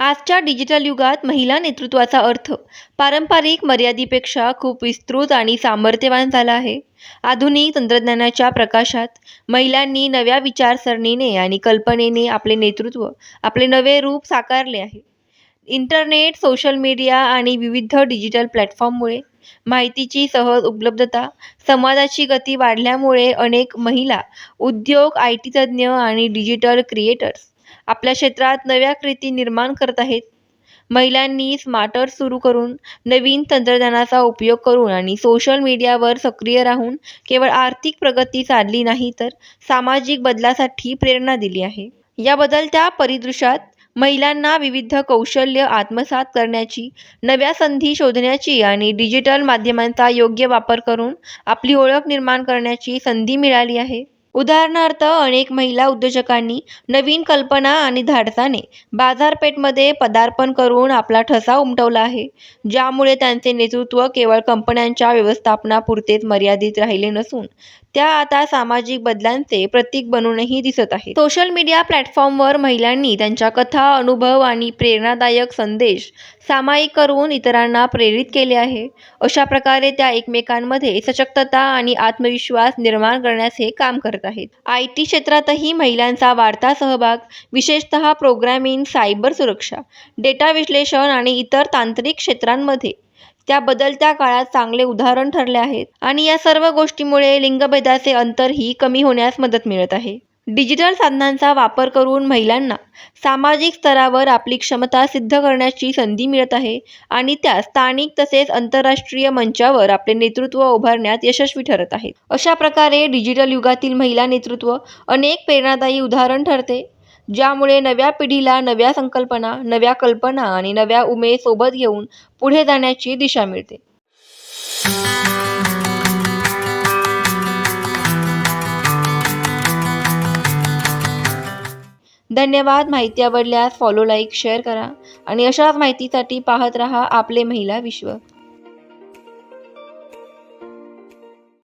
आजच्या डिजिटल युगात महिला नेतृत्वाचा अर्थ पारंपरिक मर्यादेपेक्षा खूप विस्तृत आणि सामर्थ्यवान झाला आहे. आधुनिक तंत्रज्ञानाच्या प्रकाशात महिलांनी नव्या विचारसरणीने आणि कल्पनेने आपले नेतृत्व आपले नवे रूप साकारले आहे. इंटरनेट सोशल मीडिया आणि विविध डिजिटल प्लॅटफॉर्ममुळे माहितीची सहज उपलब्धता संवादाची गती वाढल्यामुळे अनेक महिला उद्योग आय टी तज्ज्ञ आणि डिजिटल क्रिएटर्स आपल्या क्षेत्रात नव्या कृती निर्माण करत आहेत. महिलांनी स्मार्टर सुरू करून नवीन तंत्रज्ञानाचा उपयोग करून आणि सोशल मीडियावर सक्रिय राहून केवळ आर्थिक प्रगती साधली नाही तर सामाजिक बदलासाठी प्रेरणा दिली आहे. या बदलत्या परिदृश्यात महिलांना विविध कौशल्य आत्मसात करण्याची नव्या संधी शोधण्याची आणि डिजिटल माध्यमांचा योग्य वापर करून आपली ओळख निर्माण करण्याची संधी मिळाली आहे. उदाहरणार्थ अनेक महिला उद्योजकांनी नवीन कल्पना आणि धाडसाने बाजारपेठमध्ये पदार्पण करून आपला ठसा उमटवला आहे ज्यामुळे त्यांचे नेतृत्व केवळ कंपन्यांच्या व्यवस्थापनापुरतेच मर्यादित राहिले नसून त्या आता सामाजिक बदलांचे प्रतीक बनूनही दिसत आहेत. सोशल मीडिया प्लॅटफॉर्मवर महिलांनी त्यांच्या कथा अनुभव आणि प्रेरणादायक संदेश सामायिक करून इतरांना प्रेरित केले आहे. अशा प्रकारे त्या एकमेकांमध्ये सशक्तता आणि आत्मविश्वास निर्माण करण्यास हे काम करत आहेत. आय टी क्षेत्रातही महिलांचा वाढता सहभाग विशेषतः प्रोग्रॅमिंग सायबर सुरक्षा डेटा विश्लेषण आणि इतर तांत्रिक क्षेत्रांमध्ये. त्या बदलत्या काळात चांगले उदाहरण ठरले आहेत आणि या सर्व गोष्टीमुळे लिंगभेदाचे अंतरही कमी होण्यास मदत मिळत आहे. डिजिटल साधनांचा वापर करून महिलांना सामाजिक स्तरावर आपली क्षमता सिद्ध करण्याची संधी मिळत आहे आणि त्या स्थानिक तसेच आंतरराष्ट्रीय मंचावर आपले नेतृत्व उभारण्यात यशस्वी ठरत आहेत. अशा प्रकारे डिजिटल युगातील महिला नेतृत्व अनेक प्रेरणादायी उदाहरण ठरते ज्यामुळे नव्या पिढीला नव्या संकल्पना नव्या कल्पना आणि नव्या उमेद सोबत घेऊन पुढे जाण्याची दिशा मिळते. धन्यवाद. माहिती आवडल्यास फॉलो लाईक शेअर करा. आणि अशाच माहितीसाठी पाहत रहा आपले महिला विश्व.